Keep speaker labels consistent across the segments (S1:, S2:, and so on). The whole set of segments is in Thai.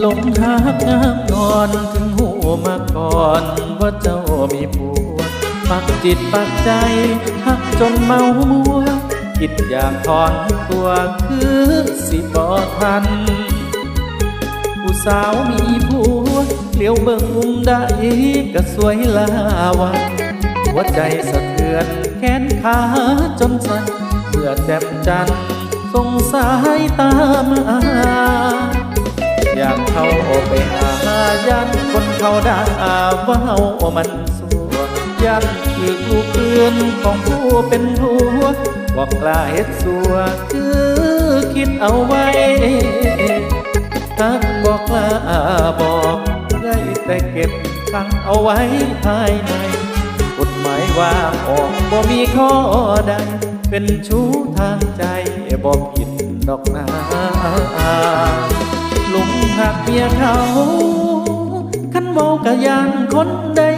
S1: หลงหักงามนอนถึงหูมาก่อนว่าเจ้ามีผัวปักจิตปักใจหักจนเมามัว คิดอยากถอนตัวคือสิบอทัน ผู้สาวมีผัวเลี้ยวเบิ่งมุมใดก็สวยลาวันหัวใจสะเทือนแขนขาจนสั่นเพื่อแจ่มจันทร์สงสายตามา อยากเข้าไปหายันคนเขาด่าว่าเฮามันสัวยันคือผู้เพื่อนของผู้เป็นผัวว่ากล้าเฮ็ดสัวคือคิดเอาไว้ทักบอกลาบอกได้แต่เก็บขังเอาไว้ภายในกฎหมายว่าออกบ่มีข้อใดเป็นชู้ทางใจบ่ผิดดอกนา หลงหักเมียเขา คันเมากะยานคนได้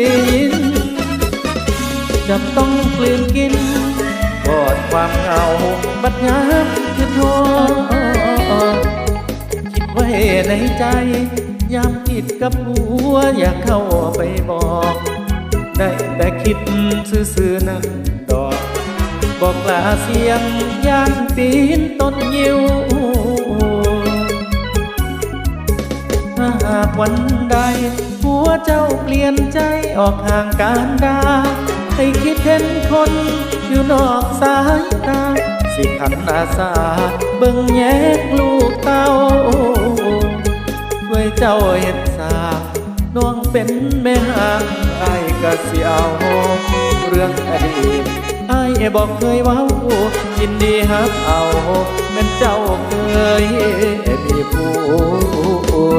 S1: ยินจะต้องกลืนกินกอดความเหงาบัดยามคือโทษคิดไว้ในใจ ยามคิดกับหัวอยากเข้าไปบอก ได้แต่คิดซื่อๆนั้นดอก บอกลาเสียงย่านปี วันใด หัวเจ้าเปลี่ยนใจออกห่างการดา ให้คิดเห็นคนอยู่นอกสายตา สิขันอาสาเบิ่งแยกลูกเต้าช่วยเจ้าเห็นสาน้องเป็นแม่หางไอ้ายก็สิเอาเรื่องอดีตไอ้ายบอกเคยว้ายินดีฮับเอาแม่นเจ้าเคยมีผัว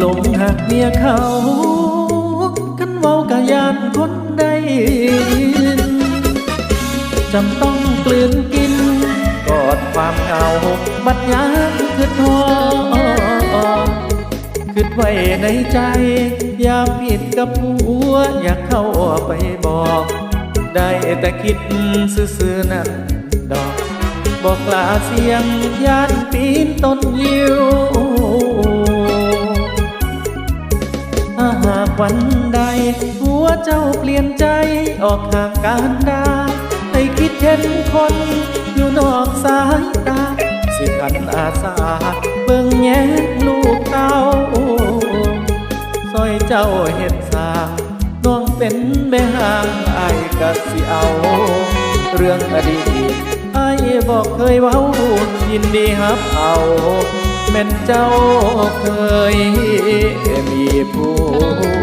S1: ลงหักเมียเขาคันเว้ากะยานคนได้ยินจำต้องกลืนกิน กอดความเหงาบัดยามคือทอคิดไว้ในใจยามผิดกับผัว อยากเข้าไปบอก ได้แต่คิดซื่อๆนั่นดอก บอกลาเสียงยานปีนต้นยิว ถ้าหากวันใด หัวเจ้าเปลี่ยนใจออกห่างการดาให้คิดเห็นคนอยู่นอกสายตา สิขันอาสา เบิ่งแยกลูกเต้าซอยเจ้าเห็ดสาน้องเป็นแม่ห่างไอ้ก็สิเอา เรื่องอดีตไอ้บอกเคยเว้ายินดีฮับเอา แม่นเจ้าเคยมีผู้